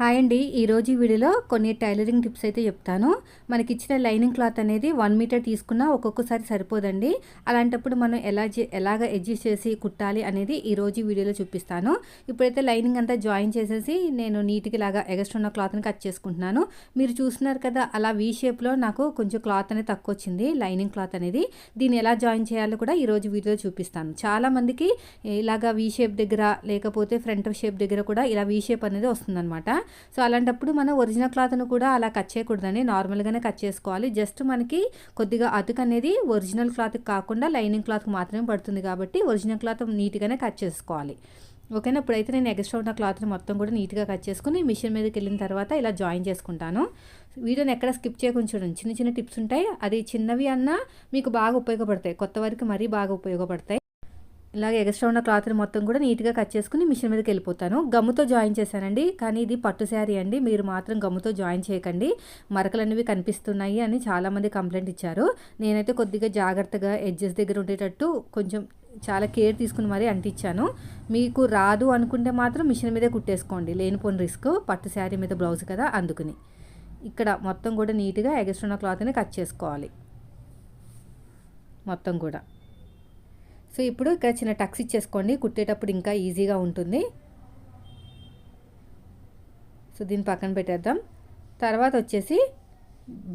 Hi అండి. ఈరోజు ఈ వీడియోలో కొన్ని టైలరింగ్ టిప్స్ అయితే చెప్తాను. మనకి ఇచ్చిన లైనింగ్ క్లాత్ అనేది వన్ మీటర్ తీసుకున్నా ఒక్కొక్కసారి సరిపోదండి. అలాంటప్పుడు మనం ఎలా ఎలాగ అడ్జస్ట్ చేసి కుట్టాలి అనేది ఈరోజు వీడియోలో చూపిస్తాను. ఇప్పుడైతే లైనింగ్ అంతా జాయిన్ చేసేసి నేను నీట్గా ఇలాగా ఎగస్ట్రా ఉన్న క్లాత్ని కట్ చేసుకుంటున్నాను. మీరు చూస్తున్నారు కదా అలా వీ షేప్లో నాకు కొంచెం క్లాత్ అనేది తక్కువ వచ్చింది లైనింగ్ క్లాత్ అనేది. దీన్ని ఎలా జాయిన్ చేయాలో కూడా ఈరోజు వీడియోలో చూపిస్తాను. చాలామందికి ఇలాగ వీ షేప్ దగ్గర లేకపోతే ఫ్రంట్ షేప్ దగ్గర కూడా ఇలా వీ షేప్ అనేది వస్తుందన్నమాట. సో అలాంటప్పుడు మనం ఒరిజినల్ క్లాత్ను కూడా అలా కట్ చేయకూడదండి. నార్మల్గానే కట్ చేసుకోవాలి. జస్ట్ మనకి కొద్దిగా అతుకు అనేది ఒరిజినల్ క్లాత్కి కాకుండా లైనింగ్ క్లాత్కి మాత్రమే పడుతుంది కాబట్టి ఒరిజినల్ క్లాత్ నీట్గానే కట్ చేసుకోవాలి. ఓకేనా? ఇప్పుడైతే నేను ఎక్స్ట్రా ఉన్న క్లాత్ని మొత్తం కూడా నీట్గా కట్ చేసుకుని మిషన్ మీదకి వెళ్ళిన తర్వాత ఇలా జాయిన్ చేసుకుంటాను. వీడియోని ఎక్కడ స్కిప్ చేయకుండా చూడండి. చిన్న చిన్న టిప్స్ ఉంటాయి. అది చిన్నవి అన్నా మీకు బాగా ఉపయోగపడతాయి. కొత్త వరకు మరీ బాగా ఉపయోగపడతాయి. ఇలాగ ఎక్స్ట్రా ఉన్న క్లాత్ని మొత్తం కూడా నీట్గా కట్ చేసుకుని మిషన్ మీదకి వెళ్ళిపోతాను. గమ్ముతో జాయిన్ చేశానండి. కానీ ఇది పట్టు శారీ అండి. మీరు మాత్రం గమ్ముతో జాయిన్ చేయకండి. మరకలు అనేవి కనిపిస్తున్నాయి అని చాలామంది కంప్లైంట్ ఇచ్చారు. నేనైతే కొద్దిగా జాగ్రత్తగా ఎడ్జెస్ దగ్గర ఉండేటట్టు కొంచెం చాలా కేర్ తీసుకుని మరీ అంటించాను. మీకు రాదు అనుకుంటే మాత్రం మిషన్ మీదే కుట్టేసుకోండి. లేనిపోని రిస్క్. పట్టు శారీ మీద బ్లౌజ్ కదా అందుకుని. ఇక్కడ మొత్తం కూడా నీట్గా ఎగస్ట్రున్న క్లాత్ని కట్ చేసుకోవాలి. మొత్తం కూడా. సో ఇప్పుడు ఇక్కడ చిన్న టక్స్ ఇచ్చేసుకోండి. కుట్టేటప్పుడు ఇంకా ఈజీగా ఉంటుంది. సో దీన్ని పక్కన పెట్టేద్దాం. తర్వాత వచ్చేసి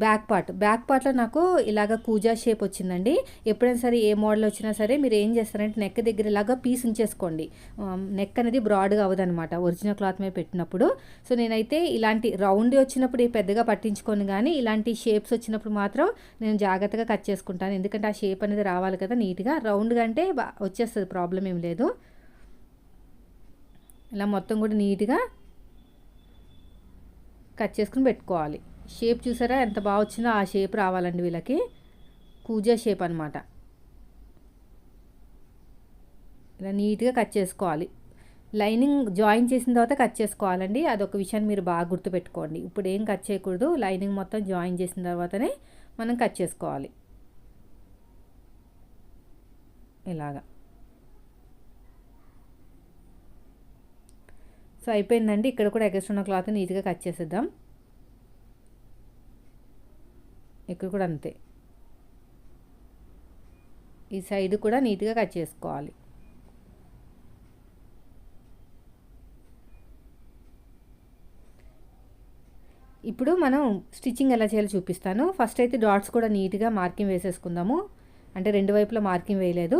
బ్యాక్ పార్ట్. బ్యాక్ పార్ట్లో నాకు ఇలాగ కూజా షేప్ వచ్చిందండి. ఎప్పుడైనా సరే ఏ మోడల్ వచ్చినా సరే మీరు ఏం చేస్తారంటే నెక్ దగ్గర ఇలాగ పీస్ ఉంచేసుకోండి. నెక్ అనేది బ్రాడ్గా అవ్వదనమాట ఒరిజినల్ క్లాత్ మీద పెట్టినప్పుడు. సో నేనైతే ఇలాంటి రౌండ్ వచ్చినప్పుడు పెద్దగా పట్టించుకొని కానీ ఇలాంటి షేప్స్ వచ్చినప్పుడు మాత్రం నేను జాగ్రత్తగా కట్ చేసుకుంటాను. ఎందుకంటే ఆ షేప్ అనేది రావాలి కదా నీట్గా. రౌండ్గా అంటే వచ్చేస్తుంది ప్రాబ్లం ఏం లేదు. ఇలా మొత్తం కూడా నీట్గా కట్ చేసుకుని పెట్టుకోవాలి. షేప్ చూసారా? ఎంత బాగా వచ్చిందో ఆ షేప్ రావాలండి వీళ్ళకి. కూజా షేప్ అనమాట ఇలా నీట్గా కట్ చేసుకోవాలి. లైనింగ్ జాయిన్ చేసిన తర్వాత కట్ చేసుకోవాలండి. అదొక విషయాన్ని మీరు బాగా గుర్తుపెట్టుకోండి. ఇప్పుడు ఏం కట్ చేయకూడదు. లైనింగ్ మొత్తం జాయిన్ చేసిన తర్వాతనే మనం కట్ చేసుకోవాలి. ఇలాగా. సో అయిపోయిందండి. ఇక్కడ కూడా ఎగస్ట్రున్న క్లాత్ నీట్గా కట్ చేసేద్దాం. ఇక్కడ కూడా అంతే. ఈ సైడ్ కూడా నీట్గా కట్ చేసుకోవాలి. ఇప్పుడు మనం స్టిచ్చింగ్ ఎలా చేయాలో చూపిస్తాను. ఫస్ట్ అయితే డాట్స్ కూడా నీట్గా మార్కింగ్ వేసేసుకుందాము. అంటే రెండు వైపులా మార్కింగ్ వేయలేదు.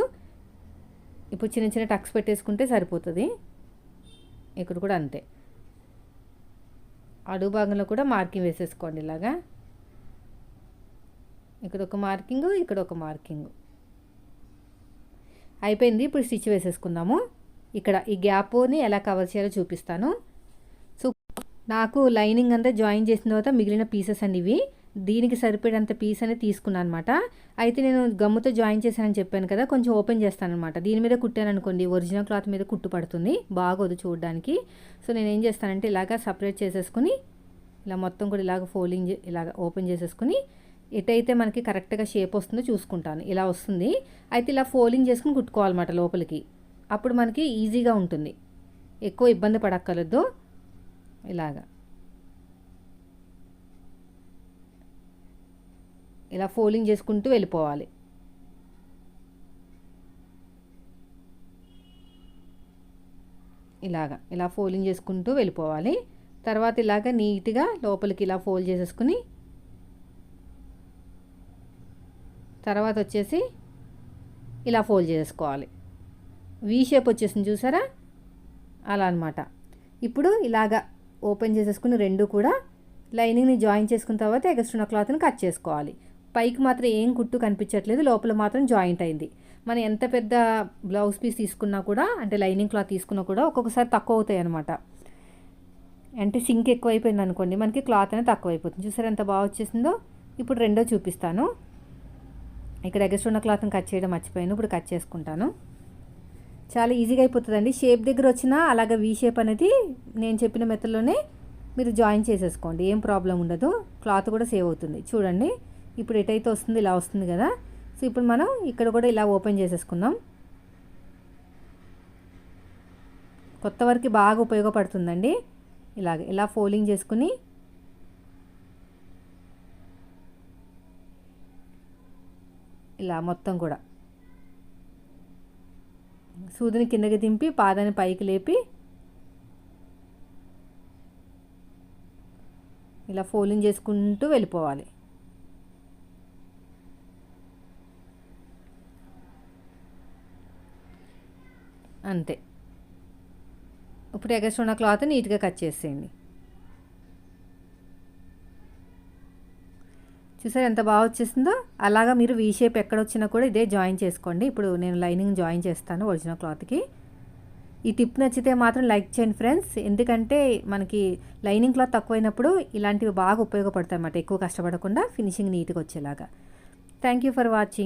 ఇప్పుడు చిన్న చిన్న టక్స్ పెట్టేసుకుంటే సరిపోతుంది. ఇక్కడ కూడా అంతే. అడుగు భాగంలో కూడా మార్కింగ్ వేసేసుకోండి ఇలాగా. ఇక్కడ ఒక మార్కింగ్ ఇక్కడ ఒక మార్కింగ్. అయిపోయింది. ఇప్పుడు స్టిచ్ వేసేసుకుందాము. ఇక్కడ ఈ గ్యాప్ని ఎలా కవర్ చేయాలో చూపిస్తాను. సో నాకు లైనింగ్ అంతా జాయిన్ చేసిన తర్వాత మిగిలిన పీసెస్ అండి ఇవి. దీనికి సరిపడేంత పీస్ అనేది తీసుకున్నాను అనమాట అయితే నేను గమ్ముతో జాయిన్ చేశానని చెప్పాను కదా కొంచెం ఓపెన్ చేస్తాను అనమాట దీని మీద కుట్టాను అనుకోండి ఒరిజినల్ క్లాత్ మీద కుట్టు పడుతుంది బాగోదు చూడడానికి. సో నేను ఏం చేస్తానంటే ఇలాగ సపరేట్ చేసేసుకుని ఇలా మొత్తం కూడా ఇలాగ ఫోల్డింగ్ ఇలాగ ఓపెన్ చేసేసుకుని ఎటైతే మనకి కరెక్ట్గా షేప్ వస్తుందో చూసుకుంటాను. ఇలా వస్తుంది. అయితే ఇలా ఫోల్డింగ్ చేసుకుని కుట్టుకోవాలన్నమాట లోపలికి. అప్పుడు మనకి ఈజీగా ఉంటుంది. ఎక్కువ ఇబ్బంది పడక్కర్లేదు. ఇలాగా. ఇలా ఫోల్డింగ్ చేసుకుంటూ వెళ్ళిపోవాలి. ఇలాగా. ఇలా ఫోల్డింగ్ చేసుకుంటూ వెళ్ళిపోవాలి. తర్వాత ఇలాగ నీట్గా లోపలికి ఇలా ఫోల్డ్ చేసేసుకుని తర్వాత వచ్చేసి ఇలా ఫోల్డ్ చేసుకోవాలి. వీ షేప్ వచ్చేసింది చూసారా? అలా అనమాట ఇప్పుడు ఇలాగా ఓపెన్ చేసేసుకుని రెండు కూడా లైనింగ్ని జాయిన్ చేసుకున్న తర్వాత ఎగస్ట్రున్న క్లాత్ని కట్ చేసుకోవాలి. పైకి మాత్రం ఏం కుట్టు కనిపించట్లేదు లోపల మాత్రం జాయింట్ అయింది. మనం ఎంత పెద్ద బ్లౌజ్ పీస్ తీసుకున్నా కూడా అంటే లైనింగ్ క్లాత్ తీసుకున్నా కూడా ఒక్కొక్కసారి తక్కువ అవుతాయి అనమాట అంటే సింక్ ఎక్కువైపోయింది అనుకోండి మనకి క్లాత్ అనేది తక్కువైపోతుంది. చూసారా చూసారు ఎంత బాగా వచ్చేసిందో? ఇప్పుడు రెండో చూపిస్తాను. ఇక్కడ ఎగస్ట్ ఉన్న క్లాత్ని కట్ చేయడం మర్చిపోయాను. ఇప్పుడు కట్ చేసుకుంటాను. చాలా ఈజీగా అయిపోతుందండి. షేప్ దగ్గర వచ్చినా అలాగే వీ షేప్ అనేది నేను చెప్పిన మెత్తలోనే మీరు జాయిన్ చేసేసుకోండి. ఏం ప్రాబ్లం ఉండదు. క్లాత్ కూడా సేవ్ అవుతుంది. చూడండి. ఇప్పుడు ఎటైతే వస్తుంది ఇలా వస్తుంది కదా. సో ఇప్పుడు మనం ఇక్కడ కూడా ఇలా ఓపెన్ చేసేసుకుందాం. కొత్త వరకు బాగా ఉపయోగపడుతుందండి. ఇలాగ ఇలా ఫోల్డింగ్ చేసుకుని ఇలా మొత్తం కూడా. సూదిని కిందకి దింపి పాదాన్ని పైకి లేపి ఇలా ఫోలింగ్ చేసుకుంటూ వెళ్ళిపోవాలి. అంతే. ఇప్పుడు ఎగస్ట్ ఉన్న క్లాత్ నీట్గా కట్ చేసేయండి. చూసారు ఎంత బాగా వచ్చేసిందో? అలాగా మీరు వీ షేప్ ఎక్కడ వచ్చినా కూడా ఇదే జాయిన్ చేసుకోండి. ఇప్పుడు నేను లైనింగ్ జాయిన్ చేస్తాను ఒరిజినల్ క్లాత్కి ఈ టిప్ నచ్చితే మాత్రం లైక్ చేయండి ఫ్రెండ్స్ ఎందుకంటే మనకి లైనింగ్ క్లాత్ తక్కువైనప్పుడు ఇలాంటివి బాగా ఉపయోగపడతాయి అన్నమాట ఎక్కువ కష్టపడకుండా ఫినిషింగ్ నీట్గా వచ్చేలాగా. Thank you for watching